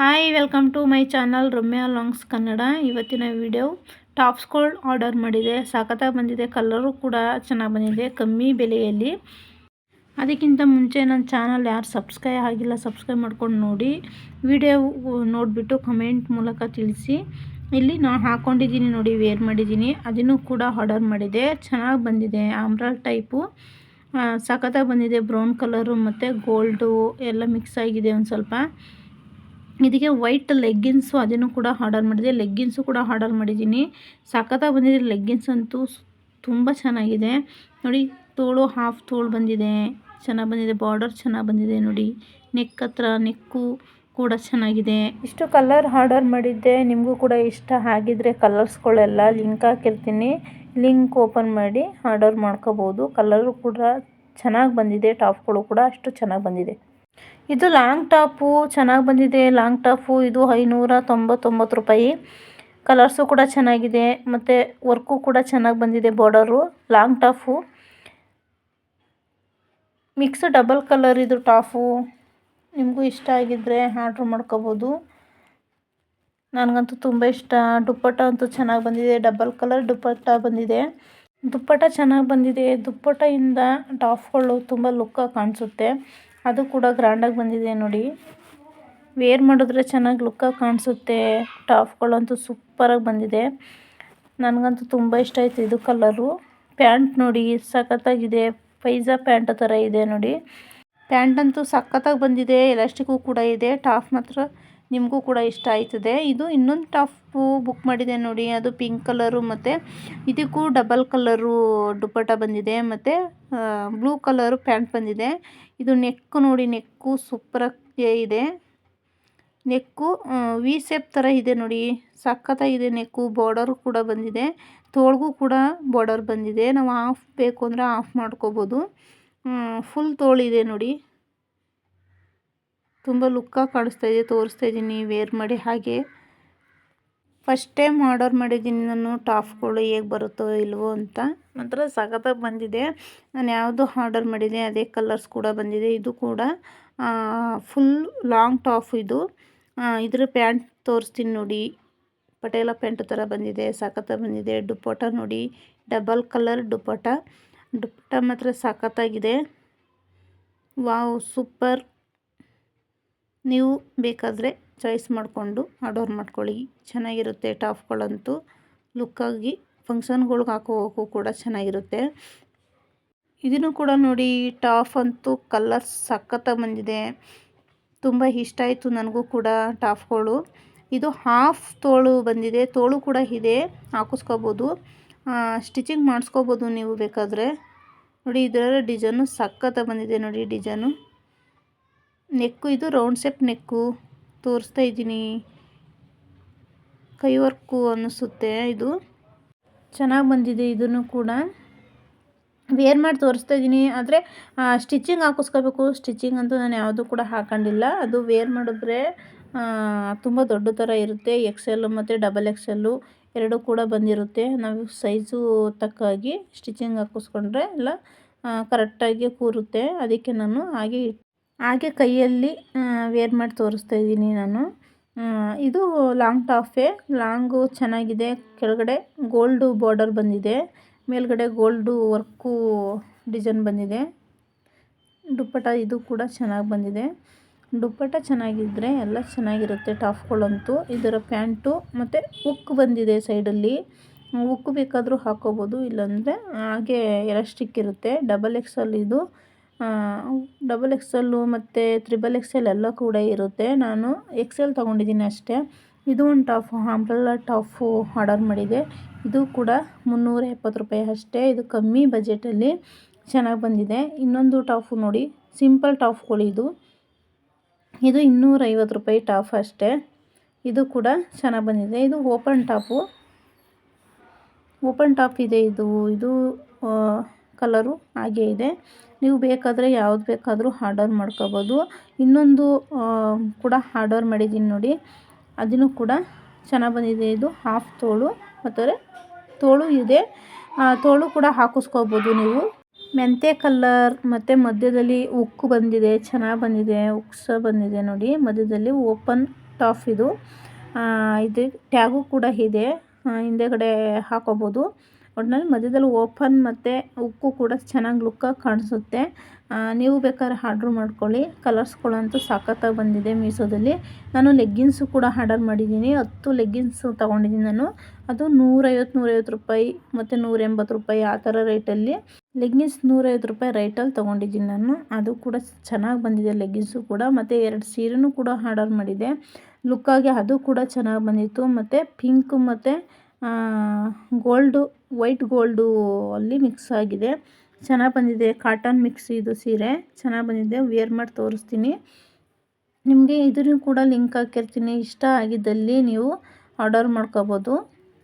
Hi welcome to my channel Ramya ಲಾಂಗ್ಸ್ Kannada ಇವತ್ತಿನ video ಟಾಪ್ಸ್ಗಳು order ಮಾಡಿದೆ. ಸಾಕತ್ತಾಗಿ ಬಂದಿದೆ. ಕಲರು ಕೂಡ ಚೆನ್ನಾಗಿ ಬಂದಿದೆ. ಕಮ್ಮಿ ಬೆಲೆಯಲ್ಲಿ. ಅದಕ್ಕಿಂತ ಮುಂಚೆ ನನ್ನ ಚಾನಲ್ ಯಾರು ಸಬ್ಸ್ಕ್ರೈಬ್ ಆಗಿಲ್ಲ ಸಬ್ಸ್ಕ್ರೈಬ್ ಮಾಡ್ಕೊಂಡು ನೋಡಿ. ವಿಡಿಯೋ ನೋಡಿಬಿಟ್ಟು ಕಮೆಂಟ್ ಮೂಲಕ ತಿಳಿಸಿ. ಇಲ್ಲಿ ನಾನು ಹಾಕ್ಕೊಂಡಿದ್ದೀನಿ ನೋಡಿ ವೇರ್ ಮಾಡಿದ್ದೀನಿ. ಅದನ್ನು ಕೂಡ ಆರ್ಡರ್ ಮಾಡಿದೆ. ಚೆನ್ನಾಗಿ ಬಂದಿದೆ. ಆಮ್ರಾಲ್ ಟೈಪು ಸಖತ್ತಾಗಿ ಬಂದಿದೆ. ಬ್ರೌನ್ ಕಲರು ಮತ್ತು ಗೋಲ್ಡು ಎಲ್ಲ ಮಿಕ್ಸ್ ಆಗಿದೆ ಒಂದು ಸ್ವಲ್ಪ. ಇದಕ್ಕೆ ವೈಟ್ ಲೆಗ್ಗಿನ್ಸು ಅದನ್ನು ಕೂಡ ಆರ್ಡರ್ ಮಾಡಿದೆ. ಲೆಗ್ಗಿನ್ಸು ಕೂಡ ಆರ್ಡರ್ ಮಾಡಿದ್ದೀನಿ. ಸಖತ್ತಾಗಿ ಬಂದಿದೆ. ಲೆಗ್ಗಿನ್ಸ್ ಅಂತೂ ತುಂಬ ಚೆನ್ನಾಗಿದೆ. ನೋಡಿ, ತೋಳು ಹಾಫ್ ತೋಳು ಬಂದಿದೆ. ಚೆನ್ನಾಗಿ ಬಂದಿದೆ. ಬಾರ್ಡರ್ ಚೆನ್ನಾಗಿ ಬಂದಿದೆ ನೋಡಿ. ನೆಕ್ ಹತ್ರ ನೆಕ್ಕು ಕೂಡ ಚೆನ್ನಾಗಿದೆ. ಇಷ್ಟು ಕಲರ್ ಆರ್ಡರ್ ಮಾಡಿದ್ದೆ. ನಿಮಗೂ ಕೂಡ ಇಷ್ಟ ಆಗಿದ್ರೆ ಕಲರ್ಸ್ಗಳೆಲ್ಲ ಲಿಂಕ್ ಹಾಕಿರ್ತೀನಿ. ಲಿಂಕ್ ಓಪನ್ ಮಾಡಿ ಆರ್ಡರ್ ಮಾಡ್ಕೋಬೋದು. ಕಲರು ಕೂಡ ಚೆನ್ನಾಗಿ ಬಂದಿದೆ. ಟಾಪ್ಗಳು ಕೂಡ ಅಷ್ಟು ಚೆನ್ನಾಗಿ ಬಂದಿದೆ. ಇದು ಲಾಂಗ್ ಟಾಪು, ಚೆನ್ನಾಗಿ ಬಂದಿದೆ. ಲಾಂಗ್ ಟಾಪು, ಇದು ಐನೂರ ತೊಂಬತ್ತೊಂಬತ್ತು ರೂಪಾಯಿ. ಕಲರ್ಸು ಕೂಡ ಚೆನ್ನಾಗಿದೆ. ಮತ್ತು ವರ್ಕು ಕೂಡ ಚೆನ್ನಾಗಿ ಬಂದಿದೆ border. Long top mix double colour ಇದು ಟಾಫು ನಿಮಗೂ ಇಷ್ಟ ಆಗಿದ್ದರೆ ಆರ್ಡ್ರ್ ಮಾಡ್ಕೋಬೋದು. ನನಗಂತೂ ತುಂಬ ಇಷ್ಟ. ದುಪ್ಪಟ್ಟ ಅಂತೂ ಚೆನ್ನಾಗಿ ಬಂದಿದೆ. ಡಬಲ್ ಕಲರ್ ದುಪ್ಪಟ್ಟ ಬಂದಿದೆ. ದುಪ್ಪಟ್ಟ ಚೆನ್ನಾಗಿ ಬಂದಿದೆ. ದುಪ್ಪಟ್ಟಿಂದ ಟಾಫ್ಗಳು ತುಂಬ ಲುಕ್ಕಾಗಿ ಕಾಣಿಸುತ್ತೆ. ಅದು ಕೂಡ ಗ್ರ್ಯಾಂಡಾಗಿ ಬಂದಿದೆ ನೋಡಿ. ವೇರ್ ಮಾಡಿದ್ರೆ ಚೆನ್ನಾಗಿ ಲುಕ್ಕಾಗಿ ಕಾಣಿಸುತ್ತೆ. ಟಾಪ್ಗಳಂತೂ ಸೂಪರಾಗಿ ಬಂದಿದೆ. ನನಗಂತೂ ತುಂಬ ಇಷ್ಟ ಆಯಿತು ಇದು ಕಲರು ಪ್ಯಾಂಟ್ ನೋಡಿ ಸಖತ್ತಾಗಿದೆ. ಪೈಜಾ ಪ್ಯಾಂಟ್ ಥರ ಇದೆ ನೋಡಿ. ಪ್ಯಾಂಟ್ ಅಂತೂ ಸಖತ್ತಾಗಿ ಬಂದಿದೆ. ಎಲಾಸ್ಟಿಕ್ಕು ಕೂಡ ಇದೆ. ಟಾಪ್ ಮಾತ್ರ ನಿಮಗೂ ಕೂಡ ಇಷ್ಟ ಆಯ್ತದೆ. ಇದು ಇನ್ನೊಂದು ಟಾಪು ಬುಕ್ ಮಾಡಿದೆ ನೋಡಿ. ಅದು ಪಿಂಕ್ ಕಲರು ಮತ್ತು ಇದಕ್ಕೂ ಡಬಲ್ ಕಲರು ದುಪ್ಪಟ್ಟ ಬಂದಿದೆ ಮತ್ತು ಬ್ಲೂ ಕಲರು ಪ್ಯಾಂಟ್ ಬಂದಿದೆ. ಇದು ನೆಕ್ಕು ನೋಡಿ ನೆಕ್ಕು ಸೂಪರಾಗಿ ಇದೆ ನೆಕ್ಕು ವಿ ಸೇಪ್ ಥರ ಇದೆ ನೋಡಿ. ಸಖತ್ತಾಗಿದೆ ನೆಕ್ಕು ಬಾರ್ಡರು ಕೂಡ ಬಂದಿದೆ. ತೋಳ್ಗೂ ಕೂಡ ಬಾರ್ಡರ್ ಬಂದಿದೆ. ನಾವು ಆಫ್ ಬೇಕು ಅಂದರೆ ಆಫ್ ಮಾಡ್ಕೋಬೋದು. ಫುಲ್ ತೋಳಿದೆ ನೋಡಿ. ತುಂಬ ಲುಕ್ಕಾಗಿ ಕಾಣಿಸ್ತಾ ಇದೆ, ತೋರಿಸ್ತಾ ಇದ್ದೀನಿ ವೇರ್ ಮಾಡಿ ಹಾಗೆ. ಫಸ್ಟ್ ಟೈಮ್ ಆರ್ಡರ್ ಮಾಡಿದ್ದೀನಿ, ನಾನು ಟಾಪ್ಗಳು ಹೇಗೆ ಬರುತ್ತೋ ಇಲ್ವೋ ಅಂತ. ಮಾತ್ರ ಸಖತ್ತಾಗಿ ಬಂದಿದೆ. ನಾನು ಯಾವುದು ಆರ್ಡರ್ ಮಾಡಿದೆ, ಅದೇ ಕಲರ್ಸ್ ಕೂಡ ಬಂದಿದೆ. ಇದು ಕೂಡ ಫುಲ್ ಲಾಂಗ್ ಟಾಪ್ ಇದು. ಇದ್ರ ಪ್ಯಾಂಟ್ ತೋರಿಸ್ತೀನಿ ನೋಡಿ. ಪಟೇಲ ಪ್ಯಾಂಟ್ ಥರ ಬಂದಿದೆ, ಸಖತ್ತಾಗಿ ಬಂದಿದೆ. ದುಪ್ಪಟ ನೋಡಿ ಡಬಲ್ ಕಲರ್ ದುಪ್ಪಟ ದುಪ್ಪಟ ಮಾತ್ರ ಸಖತ್ತಾಗಿದೆ. ವಾವ್ ಸೂಪರ್ ನೀವು ಬೇಕಾದರೆ ಚಾಯ್ಸ್ ಮಾಡಿಕೊಂಡು ಆರ್ಡರ್ ಮಾಡ್ಕೊಳ್ಳಿ. ಚೆನ್ನಾಗಿರುತ್ತೆ ಟಾಪ್ಗಳಂತೂ. ಲುಕ್ಕಾಗಿ ಫಂಕ್ಷನ್ಗಳ್ಗೆ ಹಾಕೋಕ್ಕೂ ಕೂಡ ಚೆನ್ನಾಗಿರುತ್ತೆ. ಇದನ್ನು ಕೂಡ ನೋಡಿ, ಟಾಪ್ ಅಂತೂ ಕಲರ್ ಸಖತ್ತಾಗಿ ಬಂದಿದೆ. ತುಂಬ ಇಷ್ಟ ಆಯಿತು ನನಗೂ ಕೂಡ ಟಾಪ್ಗಳು. ಇದು ಹಾಫ್ ತೋಳು ಬಂದಿದೆ. ತೋಳು ಕೂಡ ಇದೆ, ಹಾಕಿಸ್ಕೋಬೋದು. ಸ್ಟಿಚಿಂಗ್ ಮಾಡಿಸ್ಕೋಬೋದು ನೀವು ಬೇಕಾದರೆ. ನೋಡಿ, ಇದರ ಡಿಸೈನು ಸಖತ್ತಾಗಿ ಬಂದಿದೆ ನೋಡಿ ಡಿಸೈನು ನೆಕ್ಕು, ಇದು ರೌಂಡ್ ಶೇಪ್ ನೆಕ್ಕು ತೋರಿಸ್ತಾ ಇದ್ದೀನಿ. ಕೈ ವರ್ಕು ಅನ್ನಿಸುತ್ತೆ ಇದು. ಚೆನ್ನಾಗಿ ಬಂದಿದೆ ಇದನ್ನು ಕೂಡ. ವೇರ್ ಮಾಡಿ ತೋರಿಸ್ತಾ ಇದ್ದೀನಿ. ಆದರೆ ಸ್ಟಿಚಿಂಗ್ ಹಾಕಿಸ್ಕೋಬೇಕು ಸ್ಟಿಚಿಂಗ್ ಅಂತೂ ನಾನು ಯಾವುದೂ ಕೂಡ ಹಾಕೊಂಡಿಲ್ಲ. ಅದು ವೇರ್ ಮಾಡಿದ್ರೆ ತುಂಬ ದೊಡ್ಡ ಥರ ಇರುತ್ತೆ. ಎಕ್ಸೆಲ್ಲು ಮತ್ತು ಡಬಲ್ ಎಕ್ಸೆಲ್ಲು ಎರಡೂ ಕೂಡ ಬಂದಿರುತ್ತೆ. ನಾವು ಸೈಜು ತಕ್ಕಾಗಿ ಸ್ಟಿಚಿಂಗ್ ಹಾಕಿಸ್ಕೊಂಡ್ರೆ ಎಲ್ಲ ಕರೆಕ್ಟಾಗಿ ಕೂರುತ್ತೆ. ಅದಕ್ಕೆ ನಾನು ಹಾಗೆ ಹಾಗೆ ಕೈಯಲ್ಲಿ ವೇರ್ ಮಾಡಿ ತೋರಿಸ್ತಾ ಇದ್ದೀನಿ ನಾನು. ಇದು ಲಾಂಗ್ ಟಾಪೇ ಲಾಂಗು ಚೆನ್ನಾಗಿದೆ. ಕೆಳಗಡೆ ಗೋಲ್ಡು ಬಾರ್ಡರ್ ಬಂದಿದೆ. ಮೇಲ್ಗಡೆ ಗೋಲ್ಡು ವರ್ಕು ಡಿಸೈನ್ ಬಂದಿದೆ. ದುಪ್ಪಟ ಇದು ಕೂಡ ಚೆನ್ನಾಗಿ ಬಂದಿದೆ. ದುಪ್ಪಟ ಚೆನ್ನಾಗಿದ್ದರೆ ಎಲ್ಲ ಚೆನ್ನಾಗಿರುತ್ತೆ ಟಾಫ್ಗಳಂತೂ ಇದರ ಪ್ಯಾಂಟು ಮತ್ತು ಉಕ್ಕು ಬಂದಿದೆ ಸೈಡಲ್ಲಿ ಉಕ್ಕು ಬೇಕಾದರೂ ಹಾಕೋಬೋದು, ಇಲ್ಲಾಂದರೆ ಹಾಗೆ ಎಲಾಸ್ಟಿಕ್ ಇರುತ್ತೆ. ಡಬಲ್ ಎಕ್ಸಲ್ ಇದು. ಡಬಲ್ ಎಕ್ಸೆಲ್ಲು ಮತ್ತು ತ್ರಿಬಲ್ ಎಕ್ಸೆಲ್ ಎಲ್ಲ ಕೂಡ ಇರುತ್ತೆ. ನಾನು ಎಕ್ಸೆಲ್ ತೊಗೊಂಡಿದ್ದೀನಿ ಅಷ್ಟೇ. ಇದು ಒಂದು ಟಾಫು ಅಂಬ್ರೆಲ್ಲ ಟಾಫು ಆರ್ಡರ್ ಮಾಡಿದೆ. ಇದು ಕೂಡ ಮುನ್ನೂರ ಎಪ್ಪತ್ತು ರೂಪಾಯಿ ಅಷ್ಟೇ. ಇದು ಕಮ್ಮಿ ಬಜೆಟಲ್ಲಿ ಚೆನ್ನಾಗಿ ಬಂದಿದೆ. ಇನ್ನೊಂದು ಟಾಫು ನೋಡಿ ಸಿಂಪಲ್ ಟಾಫ್ಗಳು ಇದು. ಇದು ಇನ್ನೂರೈವತ್ತು ರೂಪಾಯಿ ಟಾಫ್ ಅಷ್ಟೇ. ಇದು ಕೂಡ ಚೆನ್ನಾಗಿ ಬಂದಿದೆ. ಇದು ಓಪನ್ ಟಾಪು ಓಪನ್ ಟಾಪ್ ಇದೆ ಇದು. ಇದು ಕಲರು ಹಾಗೇ ಇದೆ. ನೀವು ಬೇಕಾದರೆ ಯಾವ್ದು ಬೇಕಾದರೂ ಆರ್ಡರ್ ಮಾಡ್ಕೋಬೋದು. ಇನ್ನೊಂದು ಕೂಡ ಆರ್ಡರ್ ಮಾಡಿದ್ದೀನಿ ನೋಡಿ. ಅದನ್ನು ಕೂಡ ಚೆನ್ನಾಗಿ ಬಂದಿದೆ. ಇದು ಹಾಫ್ ತೋಳು ಮತ್ತು ತೋಳು ಇದೆ. ತೋಳು ಕೂಡ ಹಾಕಿಸ್ಕೋಬೋದು ನೀವು. ಮೆಂತೆ ಕಲ್ಲರ್, ಮತ್ತು ಮಧ್ಯದಲ್ಲಿ ಉಕ್ಕು ಬಂದಿದೆ. ಚೆನ್ನಾಗಿ ಬಂದಿದೆ. ಉಕ್ಸ ಬಂದಿದೆ ನೋಡಿ. ಮಧ್ಯದಲ್ಲಿ ಓಪನ್ ಟಾಫ್ ಇದು. ಇದು ಟ್ಯಾಗು ಕೂಡ ಇದೆ. ಹಿಂದೆಗಡೆ ಹಾಕೋಬೋದು. ಒಟ್ಟಿನಲ್ಲಿ ಮಧ್ಯದಲ್ಲಿ ಓಪನ್ ಮತ್ತು ಉಕ್ಕು ಕೂಡ ಚೆನ್ನಾಗಿ ಲುಕ್ಕಾಗಿ ಕಾಣಿಸುತ್ತೆ. ನೀವು ಬೇಕಾದ್ರೆ ಆರ್ಡ್ರ್ ಮಾಡ್ಕೊಳ್ಳಿ. ಕಲರ್ಸ್ಗಳಂತೂ ಸಾಕತ್ತಾಗಿ ಬಂದಿದೆ ಮೀಸೋದಲ್ಲಿ ನಾನು ಲೆಗ್ಗಿನ್ಸು ಕೂಡ ಆರ್ಡರ್ ಮಾಡಿದ್ದೀನಿ. ಹತ್ತು ಲೆಗ್ಗಿನ್ಸು ತೊಗೊಂಡಿದ್ದೀನಿ ನಾನು. ಅದು ನೂರೈವತ್ತು ನೂರೈವತ್ತು ರೂಪಾಯಿ ಮತ್ತು ನೂರ ಎಂಬತ್ತು ರೂಪಾಯಿ ಆ ಥರ ರೇಟಲ್ಲಿ. ಲೆಗ್ಗಿನ್ಸ್ ನೂರೈವತ್ತು ರೂಪಾಯಿ ರೈಟಲ್ಲಿ ತೊಗೊಂಡಿದ್ದೀನಿ ನಾನು. ಅದು ಕೂಡ ಚೆನ್ನಾಗಿ ಬಂದಿದೆ ಲೆಗ್ಗಿನ್ಸು ಕೂಡ. ಮತ್ತು ಎರಡು ಸೀರೆನೂ ಕೂಡ ಆರ್ಡರ್ ಮಾಡಿದೆ. ಲುಕ್ಕಾಗಿ ಅದು ಕೂಡ ಚೆನ್ನಾಗಿ ಬಂದಿತ್ತು. ಮತ್ತು ಪಿಂಕ್ ಮತ್ತು ಗೋಲ್ಡು, ವೈಟ್ ಗೋಲ್ಡು ಅಲ್ಲಿ ಮಿಕ್ಸ್ ಆಗಿದೆ. ಚೆನ್ನಾಗಿ ಬಂದಿದೆ. ಕಾಟನ್ ಮಿಕ್ಸ್ ಇದು ಸೀರೆ. ಚೆನ್ನಾಗಿ ಬಂದಿದೆ. ವೇರ್ ಮಾಡಿ ತೋರಿಸ್ತೀನಿ. ನಿಮಗೆ ಇದನ್ನು ಕೂಡ ಲಿಂಕ್ ಹಾಕಿರ್ತೀನಿ. ಇಷ್ಟ ಆಗಿದ್ದಲ್ಲಿ ನೀವು ಆರ್ಡರ್ ಮಾಡ್ಕೋಬೋದು.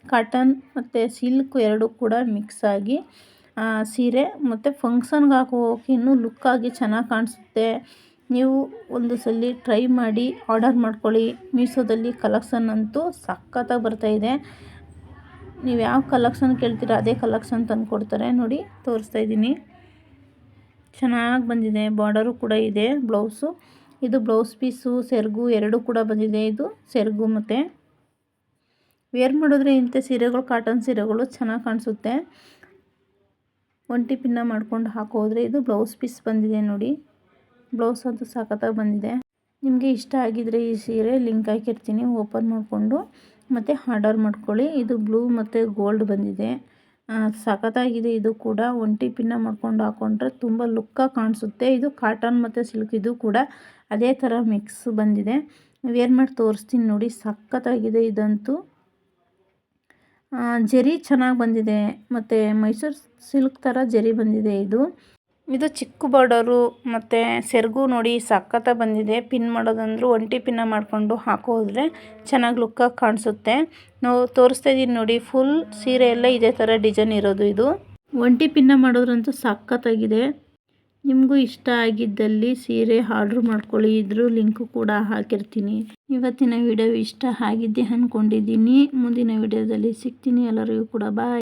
ಕಾಟನ್ ಮತ್ತು ಸಿಲ್ಕ್ ಎರಡು ಕೂಡ ಮಿಕ್ಸ್ ಆಗಿ ಸೀರೆ ಮತ್ತು ಫಂಕ್ಷನ್ಗೆ ಹಾಕೋಕೆ ಇನ್ನೂ ಲುಕ್ಕಾಗಿ ಚೆನ್ನಾಗಿ ಕಾಣಿಸುತ್ತೆ. ನೀವು ಒಂದು ಸಲ ಟ್ರೈ ಮಾಡಿ ಆರ್ಡರ್ ಮಾಡ್ಕೊಳ್ಳಿ. ಮೀಶೋದಲ್ಲಿ ಕಲೆಕ್ಷನ್ ಅಂತೂ ಸಖತ್ತಾಗಿ ಬರ್ತಾಯಿದೆ ನೀವು ಯಾವ ಕಲೆಕ್ಷನ್ ಕೇಳ್ತೀರ ಅದೇ ಕಲೆಕ್ಷನ್ ತಂದು ಕೊಡ್ತಾರೆ. ನೋಡಿ, ತೋರಿಸ್ತಾ ಇದ್ದೀನಿ. ಚೆನ್ನಾಗಿ ಬಂದಿದೆ. ಬಾರ್ಡರು ಕೂಡ ಇದೆ ಬ್ಲೌಸು ಇದು ಬ್ಲೌಸ್ ಪೀಸು ಸೆರಗು ಎರಡೂ ಕೂಡ ಬಂದಿದೆ. ಇದು ಸೆರಗು ಮತ್ತು ವೇರ್ ಮಾಡಿದ್ರೆ ಇಂಥ ಸೀರೆಗಳು ಕಾಟನ್ ಸೀರೆಗಳು ಚೆನ್ನಾಗಿ ಕಾಣಿಸುತ್ತೆ. ಒಂಟಿ ಪಿನ್ನ ಮಾಡ್ಕೊಂಡು ಹಾಕೋದ್ರೆ ಇದು ಬ್ಲೌಸ್ ಪೀಸ್ ಬಂದಿದೆ ನೋಡಿ. ಬ್ಲೌಸ್ ಅಂತೂ ಸಖತ್ತಾಗಿ ಬಂದಿದೆ. ನಿಮಗೆ ಇಷ್ಟ ಆಗಿದ್ರೆ ಈ ಸೀರೆ ಲಿಂಕ್ ಹಾಕಿರ್ತೀನಿ, ಓಪನ್ ಮಾಡಿಕೊಂಡು. ಮತ್ತು ಆರ್ಡರ್ ಮಾಡ್ಕೊಳ್ಳಿ. ಇದು ಬ್ಲೂ ಮತ್ತು ಗೋಲ್ಡ್ ಬಂದಿದೆ. ಸಖತ್ತಾಗಿದೆ ಇದು ಕೂಡ. ಒಂಟಿ ಪಿನ್ನ ಮಾಡ್ಕೊಂಡು ಹಾಕೊಂಡ್ರೆ ತುಂಬ ಲುಕ್ಕಾಗಿ ಕಾಣಿಸುತ್ತೆ. ಇದು ಕಾಟನ್ ಮತ್ತು ಸಿಲ್ಕ್ ಇದು ಕೂಡ ಅದೇ ಥರ ಮಿಕ್ಸ್ ಬಂದಿದೆ. ವೇರ್ ಮಾಡಿ ತೋರಿಸ್ತೀನಿ ನೋಡಿ. ಸಖತ್ತಾಗಿದೆ ಇದಂತೂ. ಜರಿ ಚೆನ್ನಾಗಿ ಬಂದಿದೆ. ಮತ್ತು ಮೈಸೂರು ಸಿಲ್ಕ್ ಥರ ಜರಿ ಬಂದಿದೆ ಇದು. ಇದು ಚಿಕ್ಕ ಬಾರ್ಡರು ಮತ್ತು ಸೆರಗು ನೋಡಿ ಸಖತ್ತಾಗಿ ಬಂದಿದೆ. ಪಿನ್ ಮಾಡೋದಂದ್ರು ಒಂಟಿ ಪಿನ್ನ ಮಾಡಿಕೊಂಡು ಹಾಕೋದ್ರೆ ಚೆನ್ನಾಗಿ ಲುಕ್ಕಾಗಿ ಕಾಣಿಸುತ್ತೆ. ನಾವು ತೋರಿಸ್ತಾ ಇದ್ದೀನಿ ನೋಡಿ ಫುಲ್ ಸೀರೆ ಎಲ್ಲ ಇದೇ ಥರ ಡಿಸೈನ್ ಇರೋದು ಇದು. ಒಂಟಿ ಪಿನ್ನ ಮಾಡೋದ್ರಂತೂ ಸಖತ್ತಾಗಿದೆ ನಿಮಗೂ ಇಷ್ಟ ಆಗಿದ್ದಲ್ಲಿ ಸೀರೆ ಆರ್ಡ್ರ್ ಮಾಡ್ಕೊಳ್ಳಿ, ಇದ್ರೂ ಲಿಂಕು ಕೂಡ ಹಾಕಿರ್ತೀನಿ. ಇವತ್ತಿನ ವಿಡಿಯೋ ಇಷ್ಟ ಆಗಿದ್ದೆ ಅಂದ್ಕೊಂಡಿದ್ದೀನಿ ಮುಂದಿನ ವಿಡಿಯೋದಲ್ಲಿ ಸಿಗ್ತೀನಿ. ಎಲ್ಲರಿಗೂ ಕೂಡ ಬಾಯ್